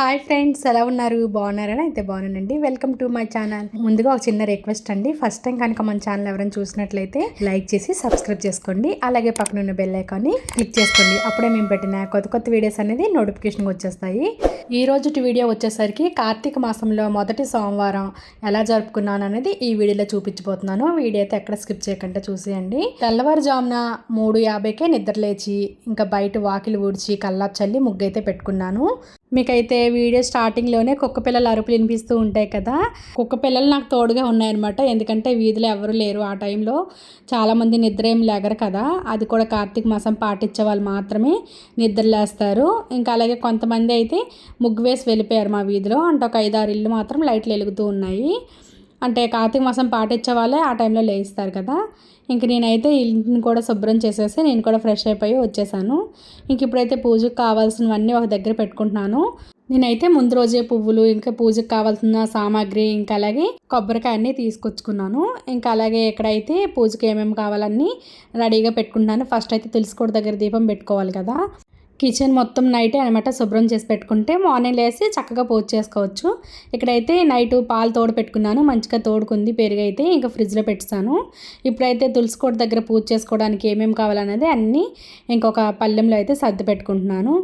Hi friends ఎలా ఉన్నారు? బాగున్నారని అయితే బాగున్నానండి. Welcome to my channel. ముందుగా ఒక చిన్న రిక్వెస్ట్ అండి. ఫస్ట్ టైం కనుక మన ఛానల్ ఎవరైనా చూసినట్లయితే లైక్ చేసి సబ్స్క్రైబ్ చేసుకోండి. అలాగే పక్కన ఉన్న బెల్ ఐకాన్ని క్లిక్ చేసుకోండి. అప్పుడే మేము పెట్టిన కొత్త కొత్త వీడియోస్ అనేది నోటిఫికేషన్ వచ్చేస్తాయి. ఈ రోజు వీడియో వచ్చేసరికి కార్తీక మాసంలో మొదటి సోమవారం ఎలా జరుపుకున్నాను అనేది ఈ వీడియోలో చూపించబోతున్నాను. వీడియో అయితే ఎక్కడ స్కిప్ చేయకుండా చూసేయండి. తెల్లవారుజామున మూడు యాభైకే నిద్రలేచి ఇంకా బయట వాకిలి ఊడ్చి కల్లాపు చల్లి ముగ్గు అయితే పెట్టుకున్నాను. మీకైతే వీడియో స్టార్టింగ్లోనే కుక్క పిల్లలు అరుపులు వినిపిస్తూ ఉంటాయి కదా. కుక్క పిల్లలు నాకు తోడుగా ఉన్నాయన్నమాట. ఎందుకంటే వీధిలో ఎవరు లేరు. ఆ టైంలో చాలామంది నిద్ర ఏం లేగరు కదా. అది కూడా కార్తీక మాసం పాటించే వాళ్ళు మాత్రమే నిద్రలేస్తారు ఇంకా అలాగే కొంతమంది అయితే ముగ్గు వేసి వెళ్ళిపోయారు మా వీధిలో. అంటే ఒక ఐదారు ఇల్లు మాత్రం లైట్లు వెలుగుతూ ఉన్నాయి. అంటే కార్తీక మాసం పాటించే వాళ్ళే ఆ టైంలో లేయిస్తారు కదా. ఇంక నేనైతే ఇంటిని కూడా శుభ్రం చేసేసి నేను కూడా ఫ్రెష్ అయిపోయి వచ్చేసాను. ఇంక ఇప్పుడైతే పూజకు కావాల్సినవన్నీ ఒక దగ్గర పెట్టుకుంటున్నాను. నేనైతే ముందు రోజే పువ్వులు ఇంకా పూజకు కావాల్సిన సామాగ్రి ఇంకా అలాగే కొబ్బరికాయ అన్నీ తీసుకొచ్చుకున్నాను. ఇంకా అలాగే ఎక్కడైతే పూజకి ఏమేమి కావాలన్నీ రెడీగా పెట్టుకుంటున్నాను ఫస్ట్ అయితే తులసికోట దగ్గర దీపం పెట్టుకోవాలి కదా. కిచెన్ మొత్తం నైటే అనమాట శుభ్రం చేసి పెట్టుకుంటే మార్నింగ్ లేసి చక్కగా పూజ చేసుకోవచ్చు. ఇక్కడైతే నైట్ పాలు తోడు పెట్టుకున్నాను మంచిగా తోడుకుంది పెరిగైతే ఇంకా ఫ్రిడ్జ్లో పెట్టాను ఇప్పుడైతే తులసికోట దగ్గర పూజ చేసుకోవడానికి ఏమేమి కావాలనేది అన్నీ ఇంకొక పళ్ళెంలో అయితే సర్ది పెట్టుకుంటున్నాను.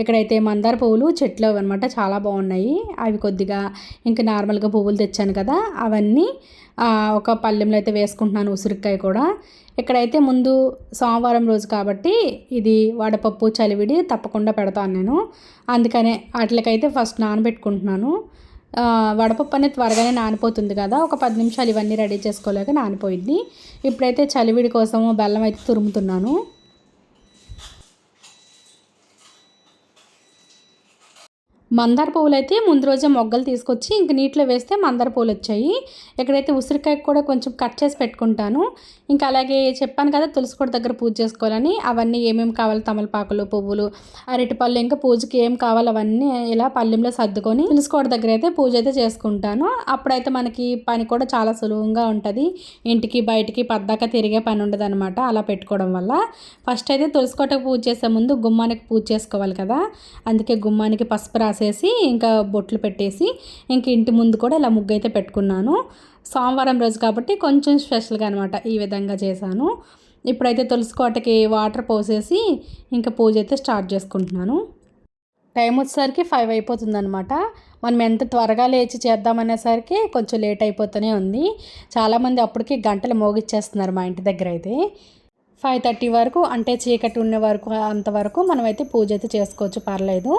ఇక్కడైతే మందార పువ్వులు చెట్లు అనమాట చాలా బాగున్నాయి. అవి కొద్దిగా ఇంకా నార్మల్గా పువ్వులు తెచ్చాను కదా అవన్నీ ఒక పళ్ళెంలో అయితే వేసుకుంటున్నాను ఉసిరికాయ కూడా. ఇక్కడైతే ముందు సోమవారం రోజు కాబట్టి ఇది వడపప్పు చలివిడి తప్పకుండా పెడతాను నేను. అందుకనే వాటికైతే ఫస్ట్ నానబెట్టుకుంటున్నాను. వడపప్పు అనేది త్వరగానే నానిపోతుంది కదా ఒక పది నిమిషాలు ఇవన్నీ రెడీ చేసుకోలేక నానిపోయింది ఇప్పుడైతే చలివిడి కోసము బెల్లం అయితే తురుముతున్నాను. మందార పువ్వులు అయితే ముందు రోజే మొగ్గలు తీసుకొచ్చి ఇంక నీటిలో వేస్తే మందార పువ్వులు వచ్చాయి. ఎక్కడైతే ఉసిరికాయ కూడా కొంచెం కట్ చేసి పెట్టుకుంటాను. ఇంకా అలాగే చెప్పాను కదా తులసి కూడా దగ్గర పూజ చేసుకోవాలని. అవన్నీ ఏమేమి కావాలి? తమలపాకులు పువ్వులు అరటిపళ్ళు ఇంకా పూజకి ఏం కావాలి? అవన్నీ ఇలా పల్లెంలో సర్దుకొని తులసికోట దగ్గర అయితే పూజ అయితే చేసుకుంటాను. అప్పుడైతే మనకి పని కూడా చాలా సులువుగా ఉంటుంది. ఇంటికి బయటికి పద్దాక తిరిగే పని ఉండదు అనమాట అలా పెట్టుకోవడం వల్ల. ఫస్ట్ అయితే తులసికోటకు పూజ చేసే ముందు గుమ్మానికి పూజ చేసుకోవాలి కదా. అందుకే గుమ్మానికి పసుపు రాసి రాసేసి ఇంకా బొట్లు పెట్టేసి ఇంక ఇంటి ముందు కూడా ఇలా ముగ్గు అయితే పెట్టుకున్నాను. సోమవారం రోజు కాబట్టి కొంచెం స్పెషల్గా అనమాట ఈ విధంగా చేశాను. ఇప్పుడైతే తులసి కోటకి వాటర్ పోసేసి ఇంకా పూజ అయితే స్టార్ట్ చేసుకుంటున్నాను. టైం వచ్చేసరికి ఫైవ్ అయిపోతుంది అనమాట మనం ఎంత త్వరగా లేచి చేద్దామనేసరికి కొంచెం లేట్ అయిపోతూనే ఉంది. చాలామంది అప్పటికి గంటలు మోగిచ్చేస్తున్నారు మా ఇంటి దగ్గర అయితే. ఫైవ్ థర్టీ వరకు అంటే చీకటి ఉన్న వరకు అంతవరకు మనమైతే పూజ అయితే చేసుకోవచ్చు పర్లేదు.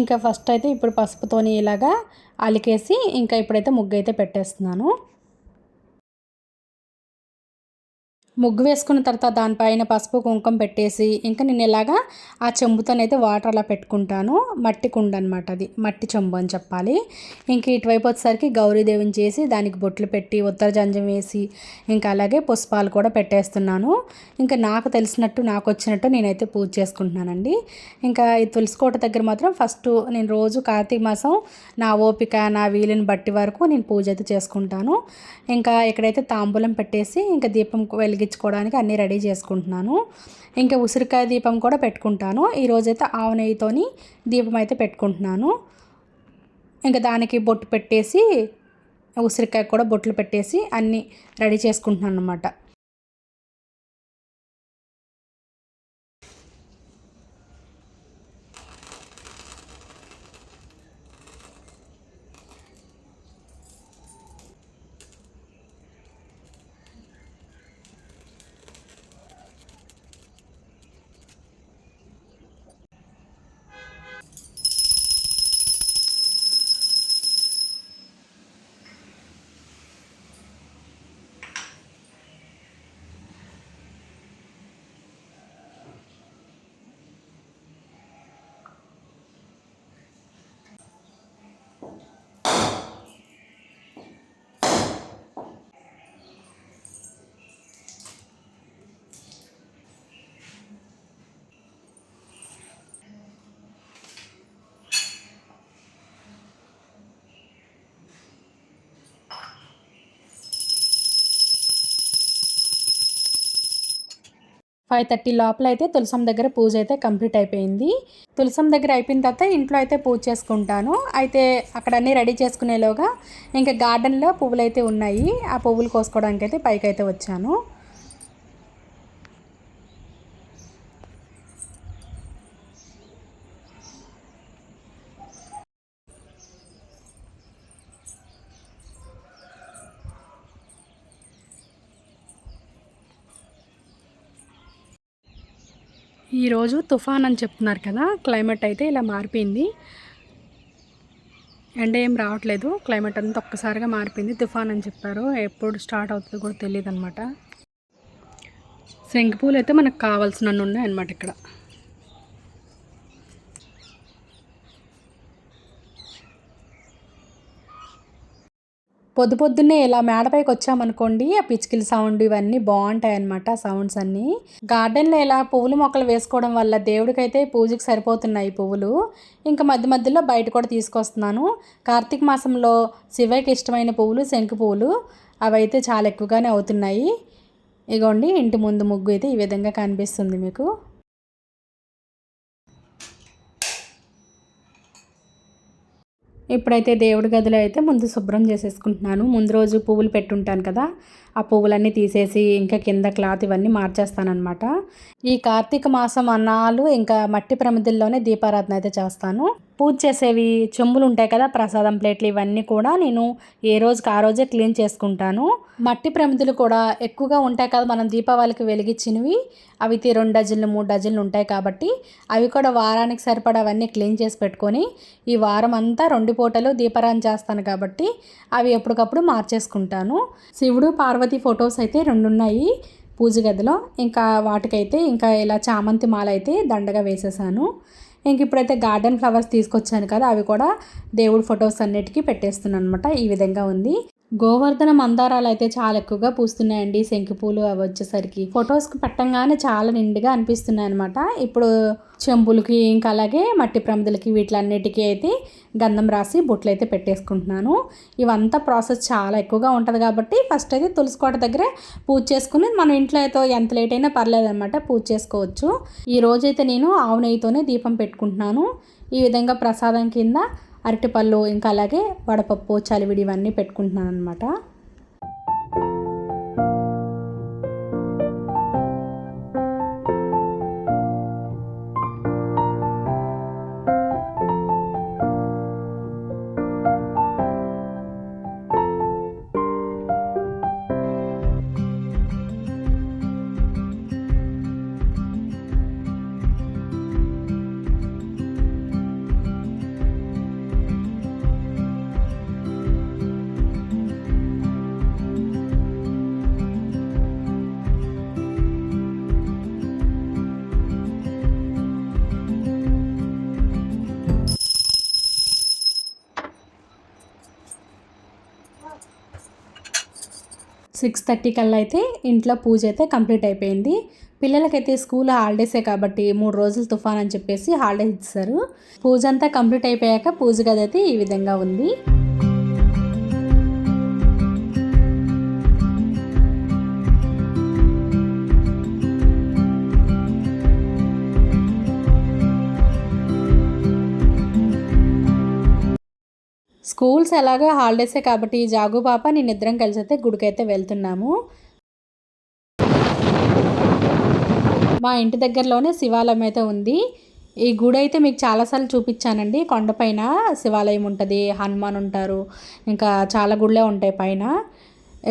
ఇంకా ఫస్ట్ అయితే ఇప్పుడు పసుపుతోని ఇలాగా అలికేసి ఇంకా ఇప్పుడైతే ముగ్గు అయితే పెట్టేస్తున్నాను. ముగ్గు వేసుకున్న తర్వాత దానిపైన పసుపు కుంకుమ పెట్టేసి ఇంకా నేను ఇలాగా ఆ చెంబుతోనైతే వాటర్ అలా పెట్టుకుంటాను. మట్టి కుండ అనమాట అది. మట్టి చెంబు అని చెప్పాలి. ఇంక ఇటువైపు వచ్చేసరికి గౌరీదేవిని చేసి దానికి బొట్లు పెట్టి ఉత్తర జంజం వేసి ఇంకా అలాగే పుష్పాలు కూడా పెట్టేస్తున్నాను. ఇంకా నాకు తెలిసినట్టు నాకు వచ్చినట్టు నేనైతే పూజ చేసుకుంటున్నానండి. ఇంకా ఈ తులసికోట దగ్గర మాత్రం ఫస్ట్ నేను రోజు కార్తీక మాసం నా ఓపిక నా వీలుని బట్టి వరకు నేను పూజ అయితే చేసుకుంటాను. ఇంకా ఇక్కడైతే తాంబూలం పెట్టేసి ఇంకా దీపం వెలిగి వెలిగించుకోవడానికి అన్నీ రెడీ చేసుకుంటున్నాను. ఇంకా ఉసిరికాయ దీపం కూడా పెట్టుకుంటాను. ఈరోజైతే ఆవు నెయ్యితోని దీపం అయితే పెట్టుకుంటున్నాను. ఇంకా దానికి బొట్టు పెట్టేసి ఉసిరికాయ కూడా బొట్లు పెట్టేసి అన్నీ రెడీ చేసుకుంటున్నాను అనమాట ఫైవ్ థర్టీ లోపల అయితే తులసం దగ్గర పూజ అయితే కంప్లీట్ అయిపోయింది. తులసం దగ్గర అయిపోయిన తర్వాత ఇంట్లో అయితే పూజ చేసుకుంటాను. అయితే అక్కడ అన్నీ రెడీ చేసుకునేలోగా ఇంకా గార్డెన్లో పువ్వులు అయితే ఉన్నాయి. ఆ పువ్వులు కోసుకోవడానికి అయితే పైకి అయితే వచ్చాను. ఈరోజు తుఫాన్ అని చెప్తున్నారు కదా క్లైమేట్ అయితే ఇలా మారిపోయింది. ఎండ ఏం రావట్లేదు క్లైమేట్ అంతా ఒక్కసారిగా మారిపోయింది తుఫాన్ అని చెప్పారు. ఎప్పుడు స్టార్ట్ అవుతుందో కూడా తెలియదు అనమాట శంఖపూలు అయితే మనకు కావాల్సిన ఉన్నాయి అనమాట ఇక్కడ. పొద్దు పొద్దున్నే ఇలా మేడపైకి వచ్చామనుకోండి ఆ పిచ్చికిల సౌండ్ ఇవన్నీ బాగుంటాయి అనమాట సౌండ్స్ అన్నీ. గార్డెన్లో ఇలా పువ్వులు మొక్కలు వేసుకోవడం వల్ల దేవుడికైతే పూజకి సరిపోతున్నాయి పువ్వులు. ఇంకా మధ్య మధ్యలో బయట కూడా తీసుకొస్తున్నాను. కార్తీక మాసంలో శివయ్యకి ఇష్టమైన పువ్వులు శంకు పువ్వులు అవైతే చాలా ఎక్కువగానే అవుతున్నాయి. ఇగోండి ఇంటి ముందు ముగ్గు అయితే ఈ విధంగా కనిపిస్తుంది మీకు. ఇప్పుడైతే దేవుడి గదిలో అయితే ముందు శుభ్రం చేసేసుకుంటున్నాను. ముందు రోజు పువ్వులు పెట్టుంటాను కదా ఆ పువ్వులన్నీ తీసేసి ఇంకా కింద క్లాత్ ఇవన్నీ మార్చేస్తానమాట ఈ కార్తీక మాసం అన్నాలు ఇంకా మట్టి ప్రమిదల్లోనే దీపారాధన అయితే చేస్తాను. పూజ చేసేవి చెంబులు ఉంటాయి కదా ప్రసాదం ప్లేట్లు ఇవన్నీ కూడా నేను ఏ రోజుకి ఆ రోజే క్లీన్ చేసుకుంటాను. మట్టి ప్రమిదలు కూడా ఎక్కువగా ఉంటాయి కదా మనం దీపావళికి వెలిగించినవి. అవి రెండు డజన్లు మూడు డజన్లు ఉంటాయి కాబట్టి అవి కూడా వారానికి సరిపడా అవన్నీ క్లీన్ చేసి పెట్టుకొని ఈ వారం అంతా రెండు పూటలు దీపారాన్ని చేస్తాను కాబట్టి అవి ఎప్పటికప్పుడు మార్చేసుకుంటాను. శివుడు పార్వతి ఫొటోస్ అయితే రెండు ఉన్నాయి పూజ గదిలో. ఇంకా వాటికైతే ఇంకా ఇలా చామంతి మాల అయితే దండగా వేసేసాను. ఇంక ఇప్పుడైతే గార్డెన్ ఫ్లవర్స్ తీసుకొచ్చాను కదా అవి కూడా దేవుడి ఫొటోస్ అన్నిటికీ పెట్టేస్తున్నాను అనమాట ఈ విధంగా ఉంది. గోవర్ధన మందారాలు అయితే చాలా ఎక్కువగా పూస్తున్నాయండి. శంకు పూలు అవి వచ్చేసరికి ఫొటోస్కి పెట్టంగానే చాలా నిండుగా అనిపిస్తున్నాయి అనమాట ఇప్పుడు చెంబులకి ఇంకా అలాగే మట్టి ప్రమిదలకి వీటిలన్నిటికీ అయితే గంధం రాసి బొట్లు అయితే పెట్టేసుకుంటున్నాను. ఇవంతా ప్రాసెస్ చాలా ఎక్కువగా ఉంటుంది కాబట్టి ఫస్ట్ అయితే తులసికోట దగ్గర పూజ చేసుకుని మన ఇంట్లో అయితే ఎంత లేట్ అయినా పర్లేదనమాట పూజ చేసుకోవచ్చు. ఈ రోజైతే నేను ఆవు నెయ్యితోనే దీపం పెట్టుకుంటున్నాను. ఈ విధంగా ప్రసాదం కింద అరటిపళ్ళు ఇంకా అలాగే వడపప్పు చలివిడి ఇవన్నీ పెట్టుకుంటున్నాను అనమాట సిక్స్ థర్టీ కల్లా అయితే ఇంట్లో పూజ అయితే కంప్లీట్ అయిపోయింది. పిల్లలకైతే స్కూల్ హాలిడేసే కాబట్టి మూడు రోజులు తుఫాన్ అని చెప్పేసి హాలిడేస్ ఇచ్చారు. పూజ అంతా కంప్లీట్ అయిపోయాక పూజ గది అయితే ఈ విధంగా ఉంది. స్కూల్స్ ఎలాగో హాలిడేసే కాబట్టి జాగు పాప నేను ఇద్దరం కలిసి అయితే గుడికైతే వెళ్తున్నాము. మా ఇంటి దగ్గరలోనే శివాలయం అయితే ఉంది. ఈ గుడి అయితే మీకు చాలాసార్లు చూపించానండి. కొండపైన శివాలయం ఉంటుంది హనుమాన్ ఉంటారు ఇంకా చాలా గుళ్ళే ఉంటాయి పైన.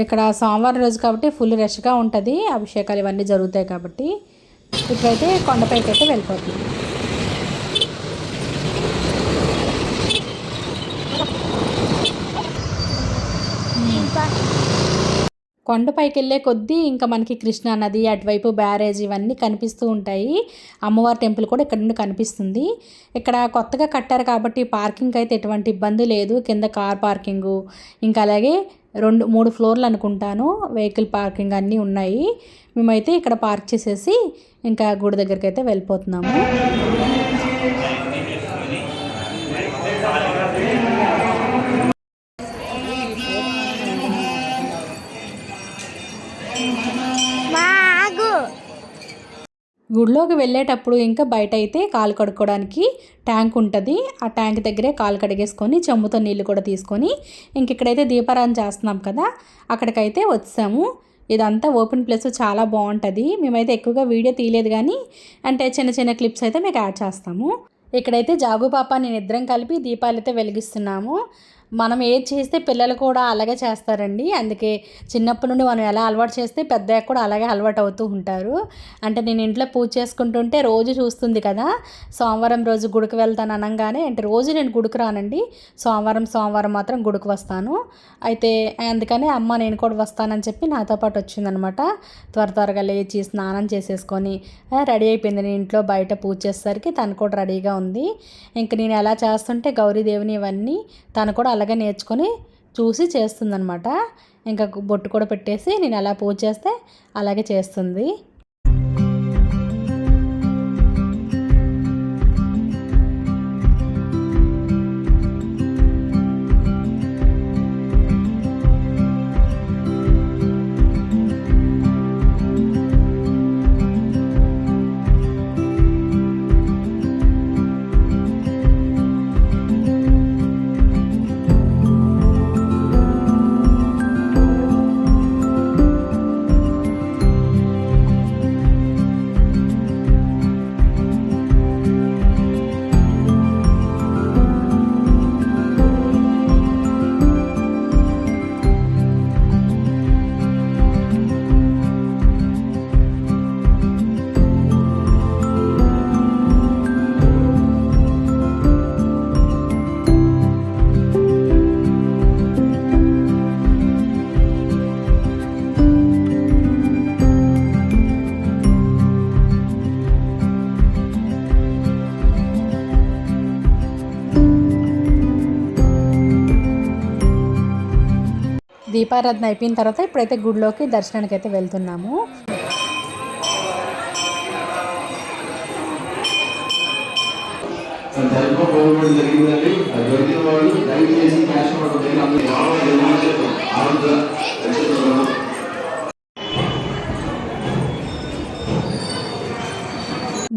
ఇక్కడ సోమవారం రోజు కాబట్టి ఫుల్ రష్గా ఉంటుంది అభిషేకాలు ఇవన్నీ జరుగుతాయి కాబట్టి. ఇప్పుడైతే కొండపైకి అయితే వెళ్ళిపోతుంది కొండపైకి వెళ్ళే కొద్దీ ఇంకా మనకి కృష్ణా నది అటువైపు బ్యారేజ్ ఇవన్నీ కనిపిస్తూ ఉంటాయి. అమ్మవారి టెంపుల్ కూడా ఇక్కడ నుండి కనిపిస్తుంది. ఇక్కడ కొత్తగా కట్టారు కాబట్టి పార్కింగ్ అయితే ఎటువంటి ఇబ్బంది లేదు. కింద కార్ పార్కింగు ఇంకా అలాగే రెండు మూడు ఫ్లోర్లు అనుకుంటాను. వెహికల్ పార్కింగ్ అన్నీ ఉన్నాయి. మేమైతే ఇక్కడ పార్క్ చేసేసి ఇంకా గుడి దగ్గరికి అయితే వెళ్ళిపోతున్నాము. గుడిలోకి వెళ్ళేటప్పుడు ఇంకా బయట అయితే కాలు కడుక్కోవడానికి ట్యాంక్ ఉంటుంది. ఆ ట్యాంక్ దగ్గరే కాలు కడిగేసుకొని చెమ్ముతో నీళ్ళు కూడా తీసుకొని ఇంక ఇక్కడైతే దీపారాధన చేస్తున్నాం కదా అక్కడికైతే వచ్చాము. ఇదంతా ఓపెన్ ప్లేస్ చాలా బాగుంటుంది. మేమైతే ఎక్కువగా వీడియో తీయలేదు కానీ అంటే చిన్న చిన్న క్లిప్స్ అయితే మీకు యాడ్ చేస్తాము. ఇక్కడైతే జాగు పాప నేను ఇద్దరం కలిపి దీపాలు అయితే వెలిగిస్తున్నాము. మనం ఏది చేస్తే పిల్లలు కూడా అలాగే చేస్తారండి. అందుకే చిన్నప్పటి నుండి మనం ఎలా అలవాటు చేస్తే పెద్ద కూడా అలాగే అలవాటు అవుతూ ఉంటారు. అంటే నేను ఇంట్లో పూజ చేసుకుంటుంటే రోజు చూస్తుంది కదా సోమవారం రోజు గుడికి వెళ్తాను అనగానే అంటే రోజు నేను గుడికి రానండి. సోమవారం సోమవారం మాత్రం గుడికి వస్తాను. అయితే అందుకనే అమ్మ నేను కూడా వస్తానని చెప్పి నాతో పాటు వచ్చిందనమాట. త్వర త్వరగా లేచి స్నానం చేసేసుకొని రెడీ అయిపోయింది. నేను ఇంట్లో బయట పూజ చేసేసరికి తను కూడా రెడీగా ఉంది. ఇంక నేను ఎలా చేస్తుంటే గౌరీదేవిని ఇవన్నీ తను కూడా అలాగే నేర్చుకొని చూసి చేస్తుందనమాట ఇంకా బొట్టు కూడా పెట్టేసి నేను ఎలా పూజ చేస్తే అలాగే చేస్తుంది. దీపారాధన అయిపోయిన తర్వాత ఇప్పుడైతే గుడిలోకి దర్శనానికి అయితే వెళ్తున్నాము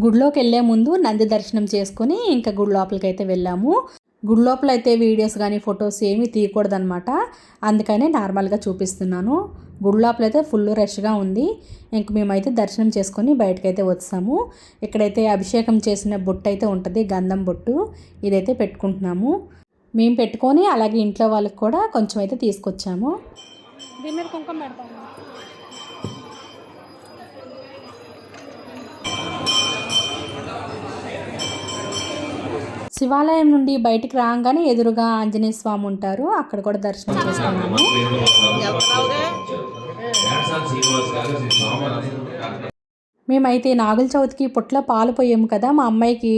గుడిలోకి వెళ్ళే ముందు నంది దర్శనం చేసుకొని ఇంకా గుడి లోపలికి అయితే వెళ్ళాము. గుడి లోపల అయితే వీడియోస్ కానీ ఫొటోస్ ఏమీ తీయకూడదనమాట అందుకనే నార్మల్గా చూపిస్తున్నాను. గుడి లోపల అయితే ఫుల్ రష్గా ఉంది. ఇంక మేమైతే దర్శనం చేసుకొని బయటకైతే వచ్చాము. ఇక్కడైతే అభిషేకం చేసిన బొట్టు అయితే ఉంటుంది గంధం బొట్టు. ఇదైతే పెట్టుకుంటున్నాము. మేము పెట్టుకొని అలాగే ఇంట్లో వాళ్ళకి కూడా కొంచెం అయితే తీసుకొచ్చాము. దీని మీద కుంకుమ పెడతాము శివాలయం నుండి బయటికి రాగానే ఎదురుగా ఆంజనేయ స్వామి ఉంటారు. అక్కడ కూడా దర్శనం చేసుకున్నాము మేమైతే నాగుల చవితికి పుట్ల పాలు పోయాము కదా మా అమ్మాయికి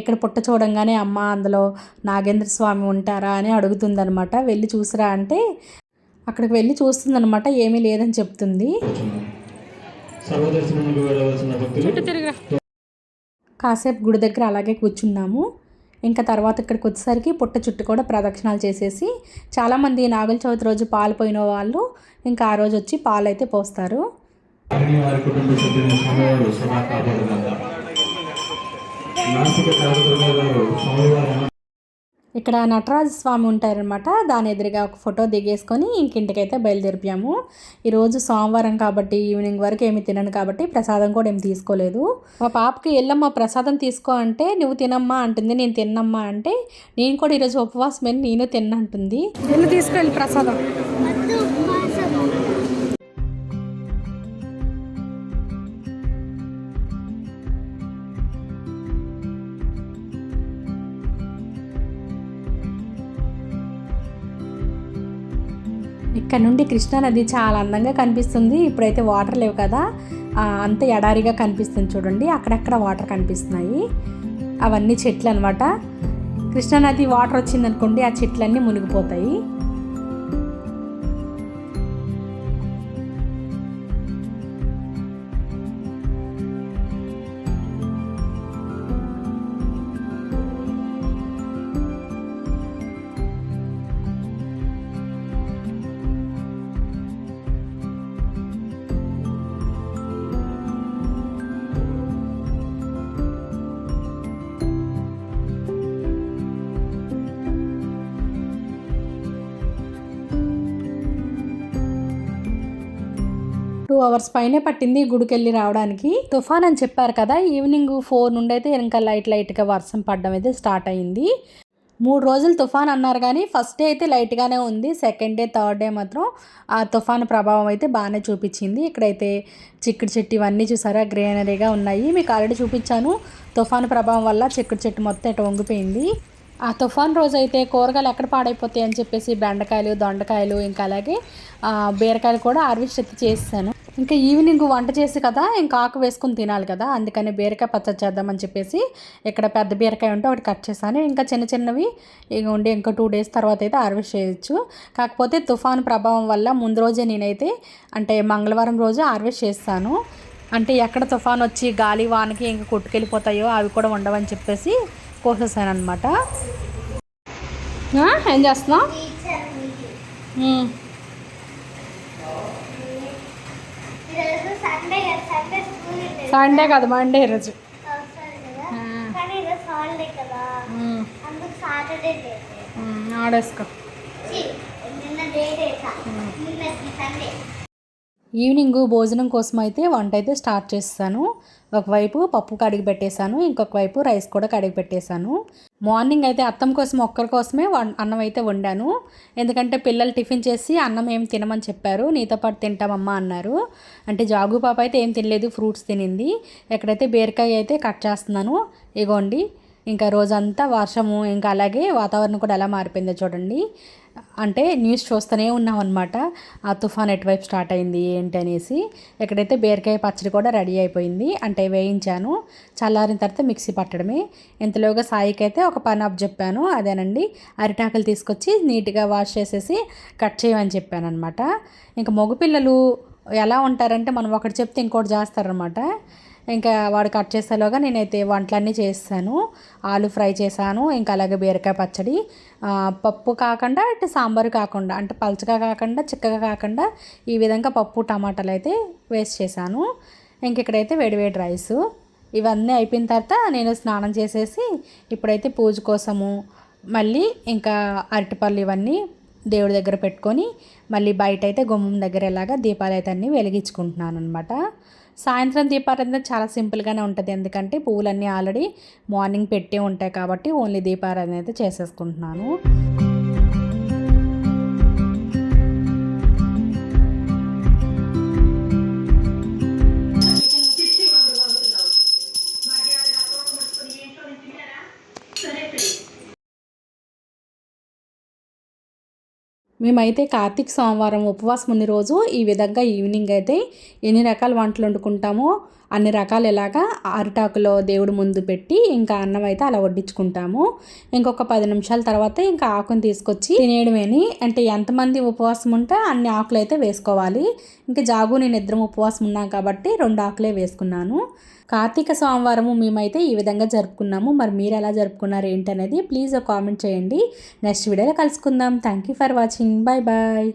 ఇక్కడ పుట్ట చూడంగానే అమ్మ అందులో నాగేంద్ర స్వామి ఉంటారా అని అడుగుతుందనమాట వెళ్ళి చూసిరా అంటే అక్కడికి వెళ్ళి చూస్తుందనమాట ఏమీ లేదని చెప్తుంది. కాసేపు గుడి దగ్గర అలాగే కూర్చున్నాము. ఇంకా తర్వాత ఇక్కడికి వచ్చేసరికి పుట్ట చుట్టూ కూడా ప్రదక్షిణాలు చేసేసి చాలామంది నాగుల చవితి రోజు పాలు పోయిన వాళ్ళు ఇంకా ఆ రోజు వచ్చి పాలు అయితే పోస్తారు. ఇక్కడ నటరాజ స్వామి ఉంటారనమాట దాని ఎదురుగా ఒక ఫోటో దిగేసుకొని ఇంకింటికైతే బయలుదేరిపాము ఈరోజు సోమవారం కాబట్టి ఈవినింగ్ వరకు ఏమి తినను కాబట్టి ప్రసాదం కూడా ఏమి తీసుకోలేదు. మా పాపకి వెళ్ళమ్మా ప్రసాదం తీసుకో అంటే నువ్వు తినమ్మా అంటుంది. నేను తిన్నమ్మా అంటే నేను కూడా ఈరోజు ఉపవాసమని నేను తిన్నంటుంది. వెళ్ళి తీసుకెళ్ళి ప్రసాదం. ఇక్కడ నుండి కృష్ణానది చాలా అందంగా కనిపిస్తుంది. ఇప్పుడైతే వాటర్ లేవు కదా. అంత ఎడారిగా కనిపిస్తుంది చూడండి. అక్కడక్కడ వాటర్ కనిపిస్తున్నాయి. అవన్నీ చెట్లు అనమాట కృష్ణానది వాటర్ వచ్చిందనుకోండి ఆ చెట్లన్నీ మునిగిపోతాయి. టూ అవర్స్ పైనే పట్టింది గుడికెళ్ళి రావడానికి. తుఫాన్ అని చెప్పారు కదా ఈవినింగ్ ఫోర్ నుండి అయితే ఇంకా లైట్ లైట్గా వర్షం పడడం అయితే స్టార్ట్ అయింది. మూడు రోజులు తుఫాన్ అన్నారు కానీ ఫస్ట్ డే అయితే లైట్గానే ఉంది సెకండ్ డే థర్డ్ డే మాత్రం ఆ తుఫాన్ ప్రభావం అయితే బాగానే చూపించింది. ఇక్కడైతే చిక్కుడు చెట్టు ఇవన్నీ చూసారా గ్రీనరీగా ఉన్నాయి. మీకు ఆల్రెడీ చూపించాను తుఫాన్ ప్రభావం వల్ల చిక్కుడు చెట్టు మొత్తం ఇటు వంగిపోయింది. ఆ తుఫాన్ రోజు అయితే కూరగాయలు ఎక్కడ పాడైపోతాయి అని చెప్పేసి బెండకాయలు దొండకాయలు ఇంకా అలాగే బీరకాయలు కూడా హార్వెస్ట్ అయితే చేస్తాను ఇంకా ఈవినింగ్ వంట చేసి కదా ఇంకా ఆకు వేసుకుని తినాలి కదా అందుకని బీరకాయ పచ్చడి చేద్దామని చెప్పేసి ఇక్కడ పెద్ద బీరకాయ ఉంటే ఒకటి కట్ చేశాను. ఇంకా చిన్న చిన్నవి ఇక ఉండి ఇంకా టూ డేస్ తర్వాత అయితే హార్వెస్ట్ చేయొచ్చు. కాకపోతే తుఫాన్ ప్రభావం వల్ల ముందు రోజే నేనైతే అంటే మంగళవారం రోజు హార్వెస్ట్ చేస్తాను. అంటే ఎక్కడ తుఫాన్ వచ్చి గాలి వానకి ఇంకా కొట్టుకెళ్ళిపోతాయో అవి కూడా ఉండవని చెప్పేసి కోసేసాను అనమాట ఏం చేస్తున్నావు ఉమ్. ఈరోజు సండే కదా సండే స్కూల్ ఉంటుంది సండే కాదు మండే ఈరోజు అవసరం కదా ఆ. కానీ ఈరోజు హాలిడే కదా ఉమ్, అందుకు సాటర్డే డేట్ ఉమ్, ఆడేసుకో. నిన్న సండే ఈవినింగ్ భోజనం కోసం అయితే వంట అయితే స్టార్ట్ చేస్తాను. ఒకవైపు పప్పు కడిగి పెట్టేశాను ఇంకొక వైపు రైస్ కూడా కడిగి పెట్టేశాను. మార్నింగ్ అయితే అత్తం కోసం ఒక్కరి కోసమే అన్నం అయితే వండాను. ఎందుకంటే పిల్లలు టిఫిన్ చేసి అన్నం ఏం తినమని చెప్పారు నీతో పాటు తింటామమ్మా అన్నారు. అంటే జాగు పాప అయితే ఏం తినలేదు ఫ్రూట్స్ తినింది. ఎక్కడైతే బీరకాయ అయితే కట్ చేస్తున్నాను ఇగోండి. ఇంకా రోజంతా వర్షము ఇంకా అలాగే వాతావరణం కూడా ఎలా మారిపోయిందో చూడండి. అంటే న్యూస్ చూస్తూనే ఉన్నాం అనమాట ఆ తుఫాన్ ఎటువైపు స్టార్ట్ అయింది ఏంటి అనేసి. ఎక్కడైతే బీరకాయ పచ్చడి కూడా రెడీ అయిపోయింది అంటే వేయించాను. చల్లారిన తర్వాత మిక్సీ పట్టడమే. ఇంతలోగా సాయికి అయితే ఒక పని అప్ చెప్పాను అదేనండి. అరిటాకులు తీసుకొచ్చి నీట్గా వాష్ చేసేసి కట్ చేయమని చెప్పాను అనమాట ఇంకా మగపిల్లలు ఎలా ఉంటారంటే మనం ఒకటి చెప్తే ఇంకోటి చేస్తారనమాట ఇంకా వాడు కట్ చేసేలోగా నేనైతే వంటలన్నీ చేస్తాను. ఆలు ఫ్రై చేశాను ఇంకా అలాగే బీరకాయ పచ్చడి. పప్పు కాకుండా అంటే సాంబారు కాకుండా అంటే పలచగా కాకుండా చిక్కగా కాకుండా ఈ విధంగా పప్పు టమాటాలు అయితే వేస్ట్ చేశాను. ఇంక ఇక్కడైతే వేడివేడి రైసు. ఇవన్నీ అయిపోయిన తర్వాత నేను స్నానం చేసేసి ఇప్పుడైతే పూజ కోసము మళ్ళీ ఇంకా అరటిపళ్ళు ఇవన్నీ దేవుడి దగ్గర పెట్టుకొని మళ్ళీ బయట అయితే గుమ్మం దగ్గర ఇలాగా దీపాలు అయితే అన్నీ వెలిగించుకుంటున్నాను అనమాట సాయంత్రం దీపారాధన చాలా సింపుల్గానే ఉంటుంది. ఎందుకంటే పువ్వులన్నీ ఆల్రెడీ మార్నింగ్ పెట్టే ఉంటాయి కాబట్టి ఓన్లీ దీపారాధన అయితే చేసేసుకుంటున్నాను. మేమైతే కార్తీక సోమవారం ఉపవాసం ఉన్న రోజు ఈ విధంగా ఈవినింగ్ అయితే ఎన్ని రకాల వంటలు వండుకుంటామో అన్ని రకాలు ఇలాగా అరిటాకులో దేవుడి ముందు పెట్టి ఇంకా అన్నం అయితే అలా వడ్డించుకుంటాము. ఇంకొక పది నిమిషాల తర్వాత ఇంకా ఆకుని తీసుకొచ్చి తినేయడమేని. అంటే ఎంతమంది ఉపవాసం ఉంటే అన్ని ఆకులు అయితే వేసుకోవాలి. ఇంకా జాగు నేను ఇద్దరం ఉపవాసం ఉన్నాం కాబట్టి రెండు ఆకులే వేసుకున్నాను. కార్తీక సోమవారము మేమైతే ఈ విధంగా జరుపుకున్నాము. మరి మీరు ఎలా జరుపుకున్నారు ఏంటనేది ప్లీజ్ కామెంట్ చేయండి. నెక్స్ట్ వీడియోలో కలుసుకుందాం. Thank you for watching bye bye